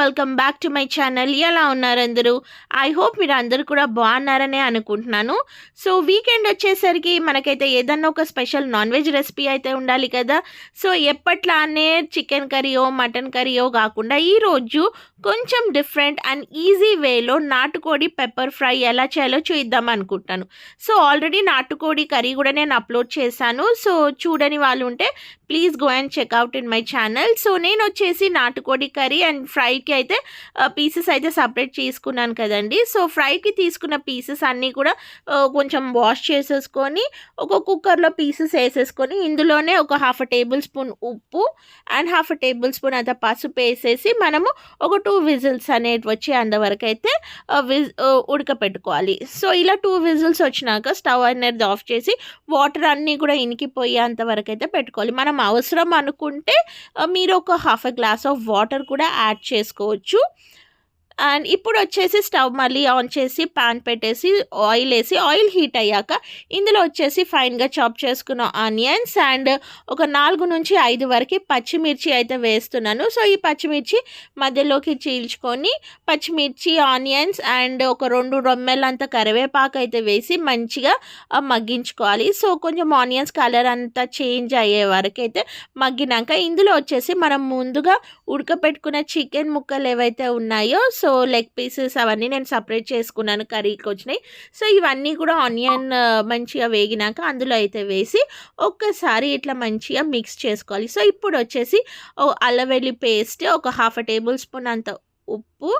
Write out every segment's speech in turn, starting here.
Welcome back to my channel ఎలా ఉన్నారు అందరూ? ఐ హోప్ మీరు అందరూ కూడా బాగున్నారనే అనుకుంటున్నాను. సో వీకెండ్ వచ్చేసరికి మనకైతే ఏదన్నా ఒక స్పెషల్ నాన్ వెజ్ రెసిపీ అయితే ఉండాలి కదా. సో ఎప్పట్లానే చికెన్ కర్రీయో మటన్ కర్రీయో కాకుండా ఈరోజు కొంచెం డిఫరెంట్ అండ్ ఈజీ వేలో నాటుకోడి పెప్పర్ ఫ్రై ఎలా చేయాలో చూద్దాం అనుకుంటాను సో ఆల్రెడీ నాటుకోడి కర్రీ కూడా నేను అప్లోడ్ చేశాను. సో చూడని వాళ్ళు ఉంటే please go and check out in my channel so నేను వచ్చేసి నాటుకోడి కర్రీ అండ్ ఫ్రైకి అయితే పీసెస్ అయితే సపరేట్ చేసుకున్నాను కదండి. సో ఫ్రైకి తీసుకున్న పీసెస్ అన్నీ కూడా కొంచెం వాష్ చేసేసుకొని ఒక కుక్కర్లో పీసెస్ వేసేసుకొని ఇందులోనే ఒక హాఫ్ టేబుల్ స్పూన్ ఉప్పు అండ్ హాఫ్ టేబుల్ స్పూన్ అంత పసుపు వేసేసి మనము ఒక టూ విజిల్స్ అనేవి వచ్చి అంతవరకు అయితే విజ్ ఉడకపెట్టుకోవాలి. సో ఇలా టూ విజిల్స్ వచ్చినాక స్టవ్ అనేది ఆఫ్ చేసి వాటర్ అన్నీ కూడా ఇనికిపోయేంత వరకు అయితే పెట్టుకోవాలి. మనం అవసరం అనుకుంటే మీరు ఒక half a glass of water కూడా యాడ్ చేసుకోవచ్చు. అండ్ ఇప్పుడు వచ్చేసి స్టవ్ మళ్ళీ ఆన్ చేసి పాన్ పెట్టేసి ఆయిల్ వేసి ఆయిల్ హీట్ అయ్యాక ఇందులో వచ్చేసి ఫైన్గా చాప్ చేసుకున్న ఆనియన్స్ అండ్ ఒక నాలుగు నుంచి ఐదు వరకు పచ్చిమిర్చి అయితే వేస్తున్నాను. సో ఈ పచ్చిమిర్చి మధ్యలోకి చీల్చుకొని పచ్చిమిర్చి ఆనియన్స్ అండ్ ఒక రెండు రొమ్మెలంత కరివేపాకు అయితే వేసి మంచిగా మగ్గించుకోవాలి. సో కొంచెం ఆనియన్స్ కలర్ అంతా చేంజ్ అయ్యే వరకు అయితే మగ్గినాక ఇందులో వచ్చేసి మనం ముందుగా ఉడకపెట్టుకున్న చికెన్ ముక్కలు ఏవైతే ఉన్నాయో సో సో లెగ్ పీసెస్ అవన్నీ నేను సపరేట్ చేసుకున్నాను కర్రీకి వచ్చినాయి. సో ఇవన్నీ కూడా ఆనియన్ మంచిగా వేగినాక అందులో అయితే వేసి ఒక్కసారి ఇట్లా మంచిగా మిక్స్ చేసుకోవాలి. సో ఇప్పుడు వచ్చేసి అల్లవెల్లి వెల్లి పేస్ట్ ఒక హాఫ్ టేబుల్ స్పూన్ అంత ఉప్పు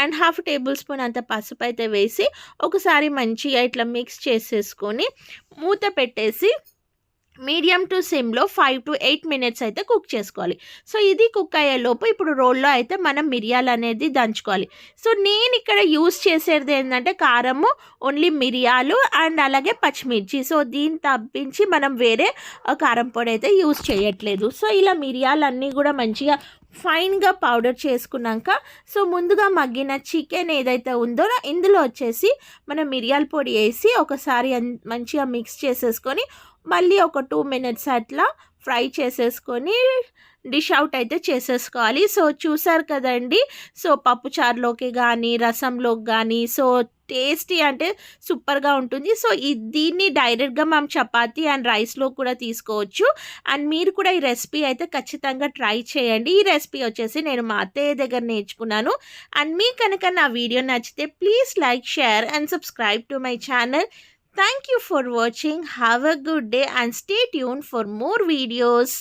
అండ్ హాఫ్ టేబుల్ స్పూన్ అంత పసుపు అయితే వేసి ఒకసారి మంచిగా ఇట్లా మిక్స్ చేసేసుకొని మూత పెట్టేసి మీడియం టు సిమ్లో ఫైవ్ టు ఎయిట్ మినిట్స్ అయితే కుక్ చేసుకోవాలి. సో ఇది కుక్ అయ్యేలోపు ఇప్పుడు రోల్లో అయితే మనం మిరియాలు అనేది దంచుకోవాలి. సో నేను ఇక్కడ యూస్ చేసేది ఏంటంటే కారము ఓన్లీ మిరియాలు అండ్ అలాగే పచ్చిమిర్చి. సో దీన్ని తప్పించి మనం వేరే కారం పొడి అయితే యూస్ చేయట్లేదు. సో ఇలా మిరియాలన్నీ కూడా మంచిగా ఫైన్గా పౌడర్ చేసుకున్నాక సో ముందుగా మగ్గిన చికెన్ ఏదైతే ఉందో ఇందులో వచ్చేసి మనం మిరియాల పొడి వేసి ఒకసారి మంచిగా మిక్స్ చేసేసుకొని మళ్ళీ ఒక టూ మినిట్స్ అట్లా ఫ్రై చేసేసుకొని డిష్ అవుట్ అయితే చేసేసుకోవాలి. సో చూసారు కదండి సో పప్పుచారులోకి కానీ రసంలోకి కానీ సో టేస్టీ అంటే సూపర్గా ఉంటుంది. సో దీన్ని డైరెక్ట్గా మనం చపాతి అండ్ రైస్లో కూడా తీసుకోవచ్చు. అండ్ మీరు కూడా ఈ రెసిపీ అయితే ఖచ్చితంగా ట్రై చేయండి. ఈ రెసిపీ వచ్చేసి నేను మా అత్తయ్య దగ్గర నేర్చుకున్నాను. అండ్ మీ కనుక నా వీడియో నచ్చితే please like share and subscribe to my channel. Thank you for watching. Have a good day and stay tune for more videos.